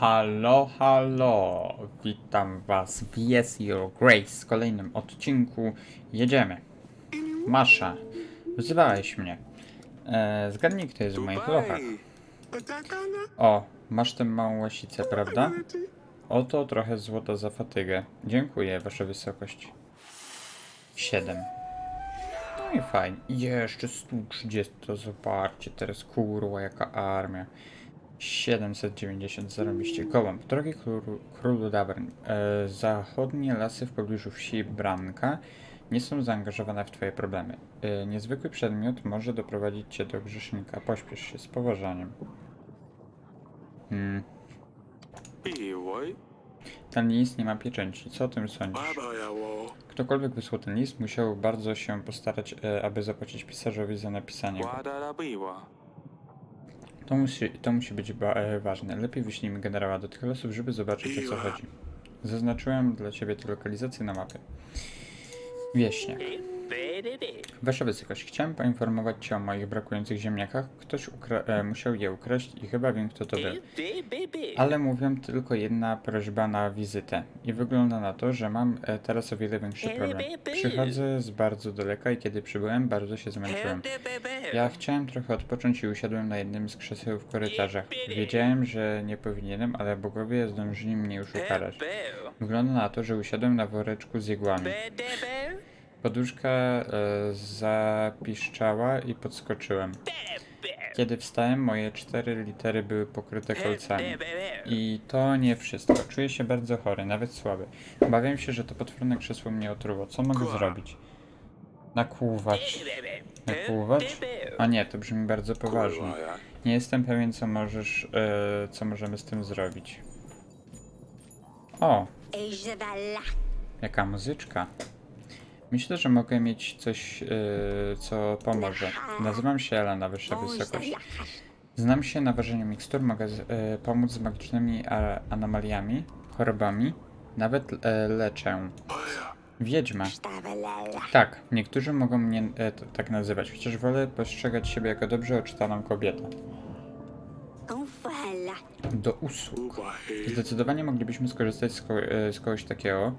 Halo, halo! Witam Was w Yes Your Grace w kolejnym odcinku. Jedziemy. Masza, wzywałeś mnie. E, zgadnij, kto jest w moich lochach. O, masz tę małą łasicę, prawda? Oto trochę złota za fatygę. Dziękuję, Wasza Wysokość. 7. No i fajnie. Jeszcze 130 to zobaczcie, teraz kurwa jaka armia. 790 zarobiście. Gołąb. Drogi królu, królu Davern, e, zachodnie lasy w pobliżu wsi Branka nie są zaangażowane w twoje problemy. E, niezwykły przedmiot może doprowadzić cię do grzesznika. Pośpiesz się z poważaniem. Hmm. Ten list nie ma pieczęci. Co o tym sądzisz? Ktokolwiek wysłał ten list, musiał bardzo się postarać, e, aby zapłacić pisarzowi za napisanie go. To musi, to musi być ba- e, ważne. Lepiej wyślijmy generała do tych lasów, żeby zobaczyć o co chodzi. Zaznaczyłem dla ciebie te lokalizacje na mapie. Wieśniak. Wasza wysokość, chciałem poinformować cię o moich brakujących ziemniakach. Ktoś e, musiał je ukraść i chyba wiem kto to był. Ale mówią tylko jedna prośba na wizytę. I wygląda na to, że mam e, teraz o wiele większy problem. Przychodzę z bardzo daleka i kiedy przybyłem, bardzo się zmęczyłem. Ja chciałem trochę odpocząć i usiadłem na jednym z krzeseł w korytarzach. Wiedziałem, że nie powinienem, ale bogowie zdążyli mnie już ukarać. Wygląda na to, że usiadłem na woreczku z igłami. Poduszka e, zapiszczała i podskoczyłem. Kiedy wstałem, moje cztery litery były pokryte kolcami. I to nie wszystko. Czuję się bardzo chory, nawet słaby. Obawiam się, że to potworne krzesło mnie otruło. Co mogę zrobić? Nakłuwać. Nakłuwać? A nie, to brzmi bardzo poważnie. Nie jestem pewien, co możesz, e, co możemy z tym zrobić. O, jaka muzyczka. Myślę, że mogę mieć coś, e, co pomoże. Nazywam się Elena, wyższa wysokość. Znam się na ważeniu mikstur, mogę z, e, pomóc z magicznymi anomaliami, chorobami, nawet e, leczę. Wiedźma. Tak, niektórzy mogą mnie tak nazywać, chociaż wolę postrzegać siebie jako dobrze oczytaną kobietę. Do usług. Zdecydowanie moglibyśmy skorzystać z, ko- z kogoś takiego,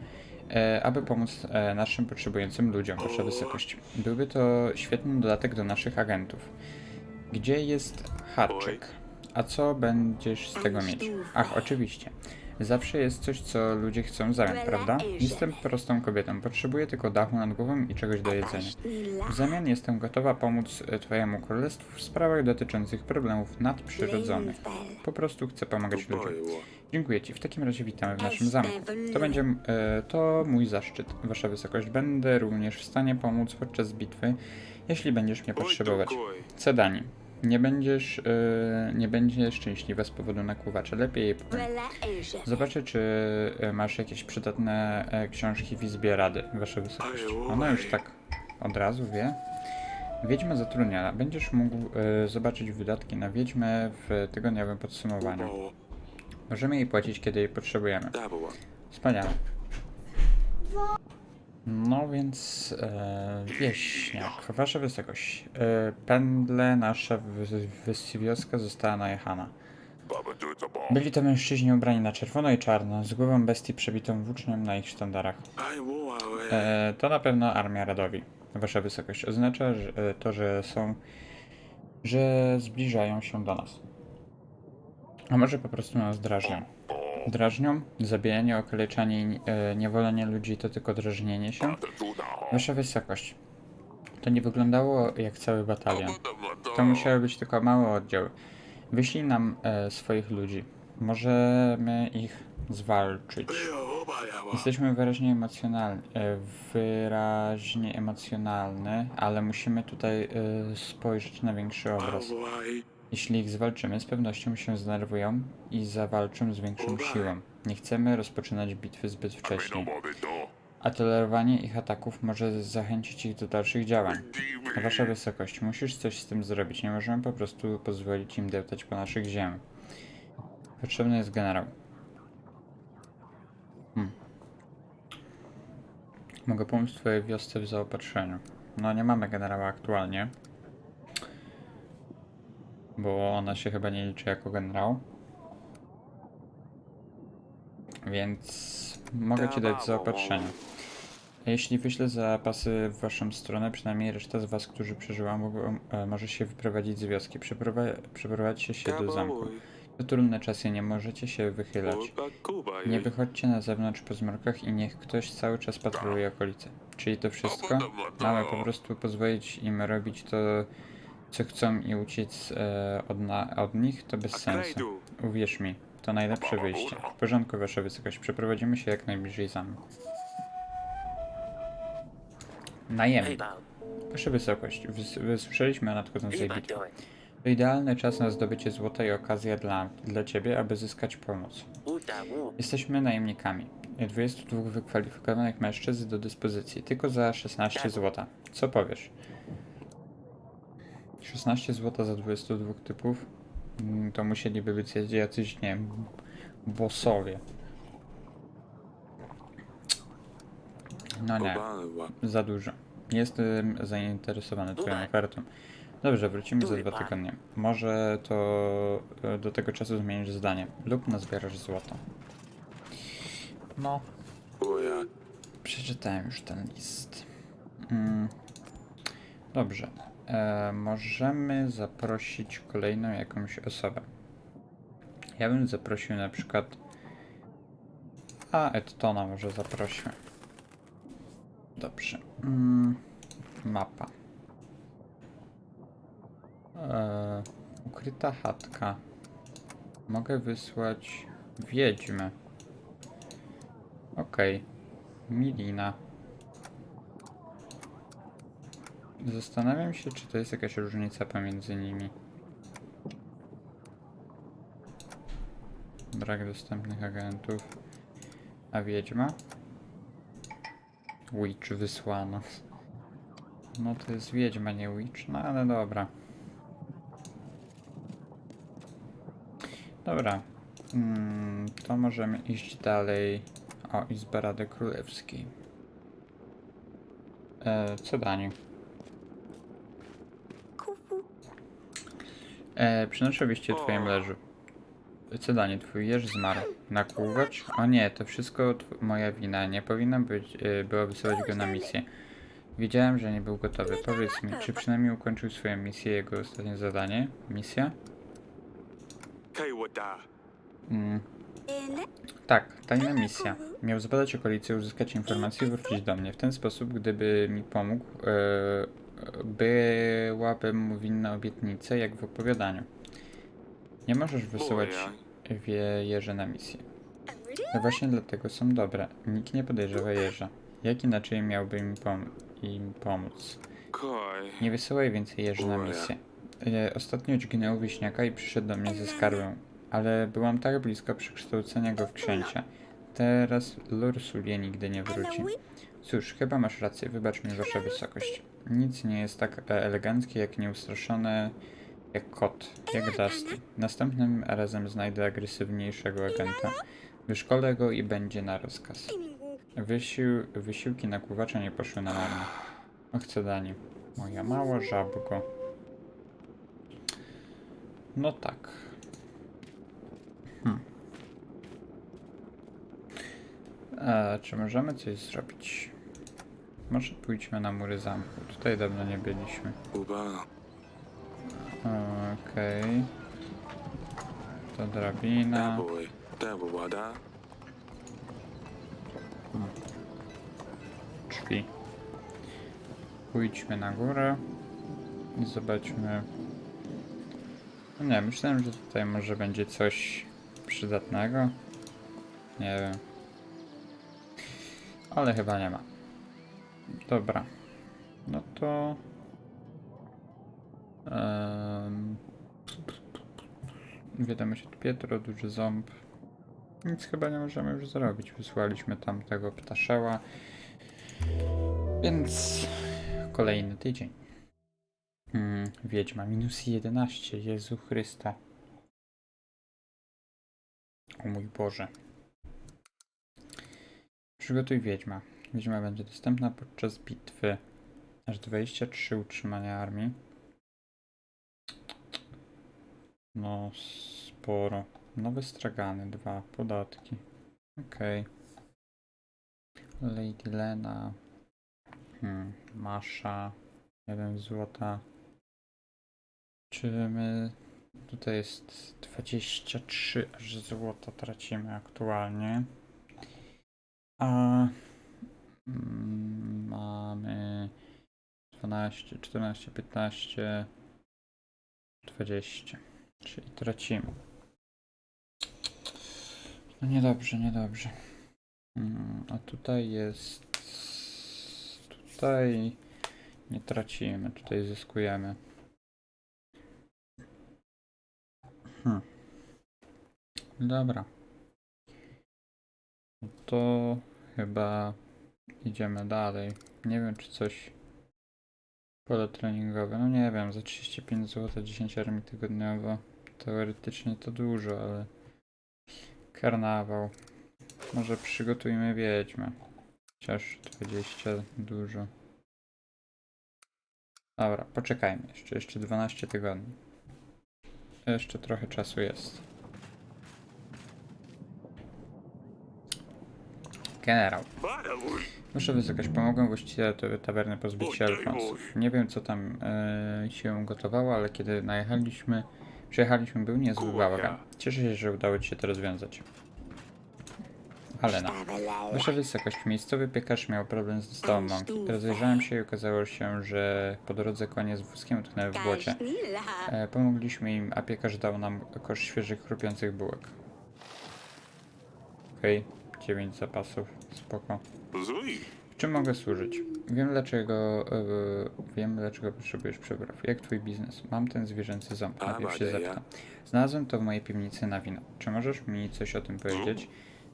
aby pomóc e, naszym potrzebującym ludziom, Wasza Wysokość. Byłby to świetny dodatek do naszych agentów. Gdzie jest haczyk? A co będziesz z tego mieć? Ach, oczywiście. Zawsze jest coś, co ludzie chcą w zamian, prawda? Jestem prostą kobietą, potrzebuję tylko dachu nad głową i czegoś do jedzenia. W zamian jestem gotowa pomóc e, Twojemu królestwu w sprawach dotyczących problemów nadprzyrodzonych. Po prostu chcę pomagać ludziom. Dziękuję Ci. W takim razie witamy w naszym zamku. To będzie e, to mój zaszczyt, Wasza Wysokość. Będę również w stanie pomóc podczas bitwy, jeśli będziesz mnie potrzebować. Cedani. Nie będziesz, e, nie będziesz szczęśliwa z powodu nakłuwacza. Lepiej jej powiem. Zobaczę, czy e, masz jakieś przydatne e, książki w Izbie Rady, Wasza Wysokość. Ona już tak od razu wie. Wiedźma zatrudniana. Będziesz mógł e, zobaczyć wydatki na wiedźmę w tygodniowym podsumowaniu. Możemy jej płacić, kiedy jej potrzebujemy. Wspaniale. No więc e, wieśniak, wasza wysokość. E, pędle nasza wioska została najechana. Byli to mężczyźni ubrani na czerwono i czarno, z głową bestii przebitą włócznią na ich sztandarach. E, to na pewno armia Radowi. Wasza wysokość oznacza że, e, to, że są, że zbliżają się do nas. A może po prostu nas drażnią. Drażnią? Zabijanie, okaleczanie i e, niewolenie ludzi to tylko drażnienie się? Wasza wysokość. To nie wyglądało jak cały batalion. To musiały być tylko małe oddziały. Wyślij nam e, swoich ludzi. Możemy ich zwalczyć. Jesteśmy wyraźnie emocjonalni, e, wyraźnie emocjonalne, ale musimy tutaj e, spojrzeć na większy obraz. Jeśli ich zwalczymy, z pewnością się zdenerwują i zawalczą z większą siłą. Nie chcemy rozpoczynać bitwy zbyt wcześnie, a tolerowanie ich ataków może zachęcić ich do dalszych działań. Wasza wysokość, musisz coś z tym zrobić. Nie możemy po prostu pozwolić im deptać po naszych ziemiach. Potrzebny jest generał. Hmm. Mogę pomóc twojej wiosce w zaopatrzeniu. No nie mamy generała aktualnie. Bo ona się chyba nie liczy jako generał. więc mogę ci dać zaopatrzenie. Jeśli wyślę zapasy w waszą stronę, przynajmniej reszta z was, którzy przeżyła, mogą, e, może się wyprowadzić z wioski. Przeprowa Przeprowadźcie się do zamku. To trudne czasy, nie możecie się wychylać. Nie wychodźcie na zewnątrz po zmrokach i niech ktoś cały czas patroluje okolice. Czyli to wszystko? Mamy po prostu pozwolić im robić to, co chcą i uciec e, od, na, od nich? To bez sensu. Uwierz mi, to najlepsze wyjście. W porządku, wasza wysokość. Przeprowadzimy się jak najbliżej zamku. Najemny. Wasza wysokość, wys- wysłyszeliśmy o nadchodzącej bitwie. To idealny czas na zdobycie złota i okazja dla, dla ciebie, aby zyskać pomoc. Jesteśmy najemnikami. 22 wykwalifikowanych mężczyzn do dyspozycji, tylko za 16 złota. Co powiesz? 16 złota za 22 typów? Mm, To musieliby być jacyś, nie wiem, bossowie. No nie. Za dużo. Nie jestem zainteresowany twoją ofertą. Dobrze, wrócimy za dwa tygodnie. Może to e, do tego czasu zmienisz zdanie. Lub nazbierasz złoto. No, przeczytałem już ten list. Mm. Dobrze. E, możemy zaprosić kolejną jakąś osobę. Ja bym zaprosił na przykład... A, Edtona może zaprosił. Dobrze. Mm, mapa. Eee, ukryta chatka. Mogę wysłać wiedźmę. Okej. Milina. Zastanawiam się, czy to jest jakaś różnica pomiędzy nimi. Brak dostępnych agentów. A wiedźma? Witch wysłana. No to jest wiedźma, nie witch, no ale dobra. Dobra. Mm, to możemy iść dalej. O, Izba Rady Królewskiej. E, co Daniu? E, przynoszę wieści o twoim leżu. Co Daniu, twój jeż zmarł. Nakłuwać? O nie, to wszystko moja wina. Nie powinna być, e, było wysyłać go na misję. Wiedziałem, że nie był gotowy. Powiedz mi, czy przynajmniej ukończył swoją misję, jego ostatnie zadanie? Misja? Mm, tak, tajna misja. Miał zbadać okolice, uzyskać informacje i wrócić do mnie. W ten sposób, gdyby mi pomógł, e, byłabym mu winna obietnicę, jak w opowiadaniu. Nie możesz wysyłać wiejerzy na misję. No właśnie dlatego są dobre. Nikt nie podejrzewa jeża. Jak inaczej miałby im, pom im pomóc? Nie wysyłaj więcej jeży na misję. E, Ostatnio dźgnęł wieśniaka i przyszedł do mnie ze skarbą, ale byłam tak blisko przekształcenia go w księcia. Teraz Lursulie nigdy nie wróci. Cóż, chyba masz rację, wybacz mi wasza wysokość. Nic nie jest tak eleganckie jak nieustraszone jak kot, jak Dusty. Następnym razem znajdę agresywniejszego agenta. Wyszkolę go i będzie na rozkaz. Wysił, wysiłki nakłuwacza nie poszły na marne. Och, co dani. Moja mała żabko. No tak. Hmm. E, czy możemy coś zrobić? Może pójdźmy na mury zamku. Tutaj dawno nie byliśmy. Okej. To drabina. Drzwi. Pójdźmy na górę i zobaczmy. No nie, myślałem, że tutaj może będzie coś przydatnego. Nie wiem. Ale chyba nie ma. Dobra. No to. Um, wiadomość od Pietro, duży ząb. Nic chyba nie możemy już zrobić. Wysłaliśmy tam tego ptaszeła. Więc kolejny tydzień. Mm, Wiedźma minus 11. Jezu Chrysta. O mój Boże. Przygotuj Wiedźma. Wiedźma będzie dostępna podczas bitwy. Aż 23 utrzymania armii. No, sporo. Nowe stragany, dwa podatki. Okej. Lady Lena. Hmm. Masza. Jeden złota. Czy my... Tutaj jest 23 aż złota tracimy aktualnie. A... mm, Mamy... 12, 14, 15, 20. Czyli tracimy. No niedobrze, niedobrze. Mm, A tutaj jest. Tutaj nie tracimy, tutaj zyskujemy. Hmm. Dobra. To chyba idziemy dalej. Nie wiem, czy coś. Pole treningowe. No nie wiem, za 35 zł 10 armii tygodniowo. Teoretycznie to dużo, ale. Karnawał. Może przygotujmy wiedźmę. Chociaż 20 dużo. Dobra, poczekajmy jeszcze. Jeszcze 12 tygodni. Jeszcze trochę czasu jest. Generał. Muszę wysokość. Pomogłem właścicielowi tawerny pozbyć się Alfonsów. Nie wiem co tam e, się gotowało, ale kiedy najechaliśmy, przyjechaliśmy był niezły bałagan. Cieszę się, że udało Ci się to rozwiązać. Alena. Wasza wysokość, miejscowy piekarz miał problem z dostawą mąki. Rozejrzałem się i okazało się, że po drodze konie z wózkiem utknęły w błocie. E, pomogliśmy im, a piekarz dał nam kosz świeżych, chrupiących bułek. Okej, 9 zapasów, spoko. W czym mogę służyć? Wiem dlaczego, e, wiem dlaczego potrzebujesz przepraw. Jak twój biznes? Mam ten zwierzęcy ząb, najpierw się zepnę. Znalazłem to w mojej piwnicy na wino. Czy możesz mi coś o tym powiedzieć?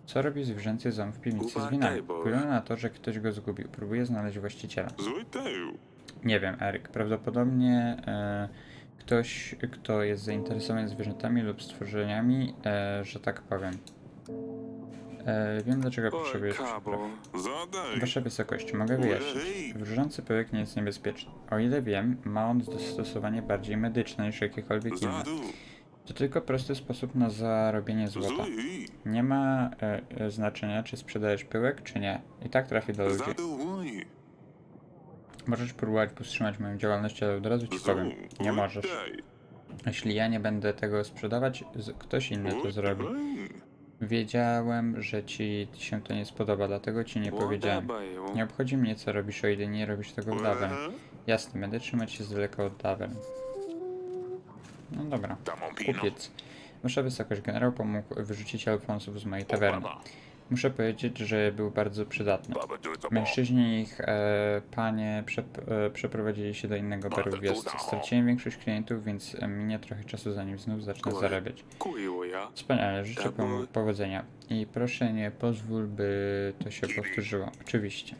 Co robi zwierzęcy ząb w piwnicy z winami? Wygląda na to, że ktoś go zgubił. Próbuję znaleźć właściciela. Nie wiem, Eryk. Prawdopodobnie e, ktoś, kto jest zainteresowany zwierzętami lub stworzeniami, e, że tak powiem. E, wiem dlaczego potrzebujesz przepraw. Wasza wysokość, mogę wyjaśnić. Wróżący pyłek nie jest niebezpieczny. O ile wiem, ma on zastosowanie bardziej medyczne niż jakiekolwiek inne. To tylko prosty sposób na zarobienie złota. Nie ma e, e, znaczenia, czy sprzedajesz pyłek, czy nie. I tak trafi do ludzi. Możesz próbować powstrzymać moją działalność, ale od razu ci powiem. Nie możesz. Jeśli ja nie będę tego sprzedawać, ktoś inny to zrobi. Wiedziałem, że ci się to nie spodoba, dlatego ci nie powiedziałem. Nie obchodzi mnie, co robisz, o ile nie robisz tego w Davern. Jasne, będę trzymać się z daleka od Davern. No dobra. Kupiec. Muszę wysokość. Generał pomógł wyrzucić Alfonsów z mojej tawerny. Muszę powiedzieć, że był bardzo przydatny. Mężczyźni i ich e, panie przep, e, przeprowadzili się do innego baru w wiosce. Straciłem większość klientów, więc e, minie trochę czasu zanim znów zacznę zarabiać. Wspaniale, życzę pom- powodzenia. I proszę nie pozwól, by to się powtórzyło. Oczywiście.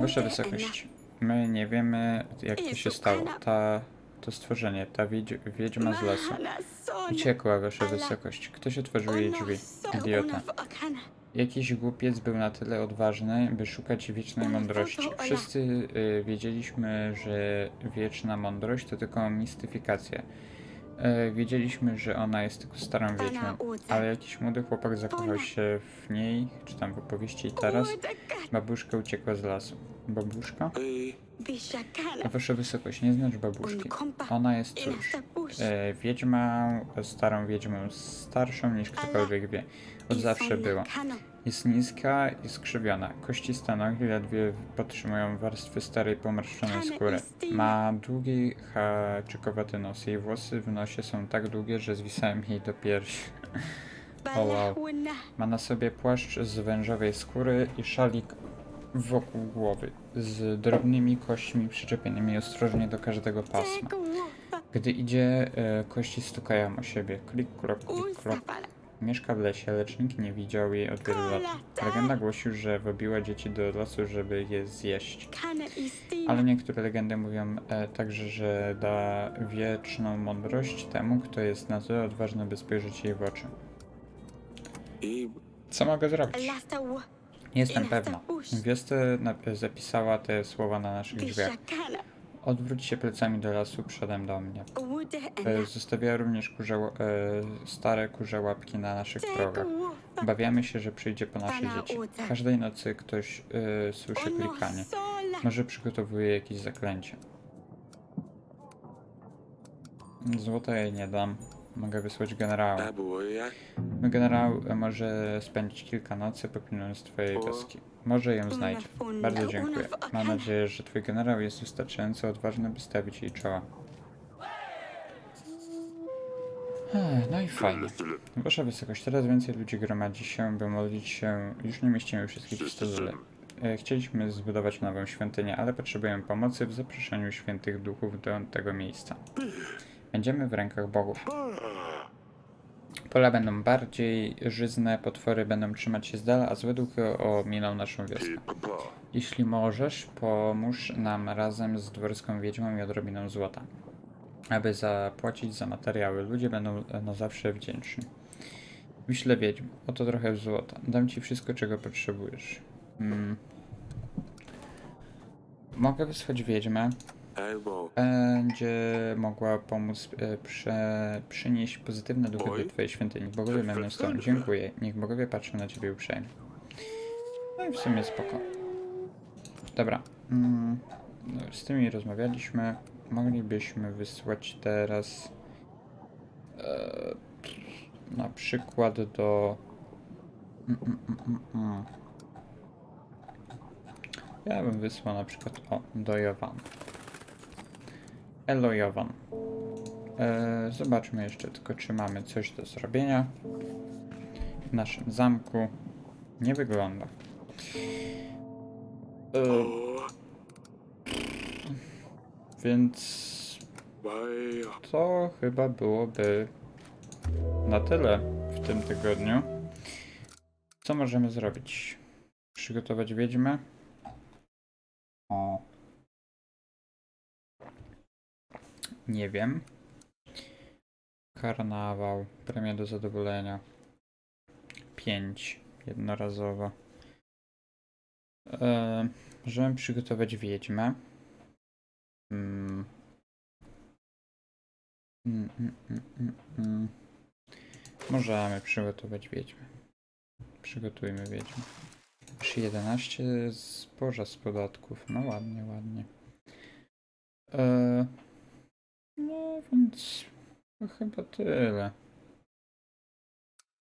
Wasza wysokość, my nie wiemy jak to się stało. Ta, to stworzenie, ta wiedź, wiedźma z lasu. Uciekła, wasza wysokość. Ktoś otworzył jej drzwi. Idiota. Jakiś głupiec był na tyle odważny, by szukać wiecznej mądrości. Wszyscy y, wiedzieliśmy, że wieczna mądrość to tylko mistyfikacja. Y, wiedzieliśmy, że ona jest tylko starą wiedźmą, ale jakiś młody chłopak zakochał się w niej, czy tam w opowieści i teraz babuszka uciekła z lasu. Babuszka? Wasza wysokość, nie znasz babuszki. Ona jest cóż, e, wiedźmą, starą wiedźmą, starszą niż ktokolwiek wie. Od zawsze była. Jest niska i skrzywiona. Kościste nogi ledwie podtrzymują warstwy starej, pomarszczonej skóry. Ma długi, haczykowaty nos. Jej włosy w nosie są tak długie, że zwisają jej do piersi. O wow. Ma na sobie płaszcz z wężowej skóry i szalik wokół głowy, z drobnymi kośćmi przyczepionymi ostrożnie do każdego pasma. Gdy idzie, e, kości stukają o siebie. Klik, krok, klik, krok. Mieszka w lesie, lecz nikt nie widział jej od wielu lat. Legenda głosi, że wybiła dzieci do lasu, żeby je zjeść. Ale niektóre legendy mówią e, także, że da wieczną mądrość temu, kto jest na tyle odważny, by spojrzeć jej w oczy. Co mogę zrobić? Nie jestem pewna. Wiosce nap- zapisała te słowa na naszych drzwiach. Odwróć się plecami do lasu przodem do mnie. E, Zostawiła również kurze, e, stare kurze łapki na naszych progach. Obawiamy się, że przyjdzie po nasze dzieci. Każdej nocy ktoś e, słyszy klikanie. Może przygotowuje jakieś zaklęcie. Złota jej nie dam. Mogę wysłać generała. Mój generał e, może spędzić kilka nocy popilnując twojej wioski. Może ją znajdzie. Bardzo dziękuję. Mam nadzieję, że twój generał jest wystarczająco odważny, by stawić jej czoła. No i fajnie. Wasza wysokość, teraz więcej ludzi gromadzi się, by modlić się. Już nie mieścimy wszystkich w stodole. E, Chcieliśmy zbudować nową świątynię, ale potrzebujemy pomocy w zaproszeniu świętych duchów do tego miejsca. Będziemy w rękach bogów. Pola będą bardziej żyzne, potwory będą trzymać się z dala, a złe duchy ominą naszą wioskę. Jeśli możesz, pomóż nam razem z dworską wiedźmą i odrobiną złota. Aby zapłacić za materiały, ludzie będą na zawsze wdzięczni. Wyślę wiedźm, oto trochę złota. Dam ci wszystko, czego potrzebujesz. Mm. Mogę wysłać wiedźmę, będzie mogła pomóc e, prze, przynieść pozytywne duchy do Twojej świątyni. Bogowie będą z Tobą. Dziękuję. Niech bogowie patrzą na Ciebie uprzejmie. No i w sumie spoko. Dobra. Mm, no, z tymi rozmawialiśmy. Moglibyśmy wysłać teraz e, na przykład do mm, mm, mm, mm, mm. ja bym wysłał na przykład o, do Jowan. Elo Jowan. E, zobaczmy jeszcze tylko, czy mamy coś do zrobienia. W naszym zamku nie wygląda. E, więc to chyba byłoby na tyle w tym tygodniu. Co możemy zrobić? Przygotować wiedźmę? O. Nie wiem. Karnawał. Premia do zadowolenia. 5. Jednorazowo. Możemy przygotować wiedźmę. Mm. Mm, mm, mm, mm. Możemy przygotować wiedźmę. Przygotujmy wiedźmę. Przy 11 zboża z podatków. No ładnie, ładnie. Eee, no więc chyba tyle.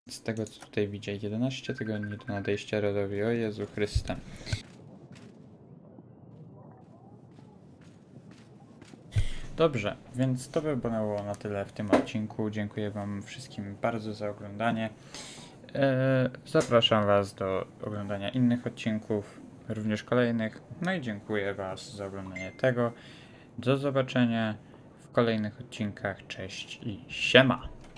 Z tego co tutaj widzę, 11 tygodni do nadejścia rodowi. O Jezu Chryste. Dobrze, więc to by było na tyle w tym odcinku. Dziękuję Wam wszystkim bardzo za oglądanie. Eee, zapraszam Was do oglądania innych odcinków, również kolejnych. No i dziękuję Was za oglądanie tego. Do zobaczenia w kolejnych odcinkach. Cześć i siema!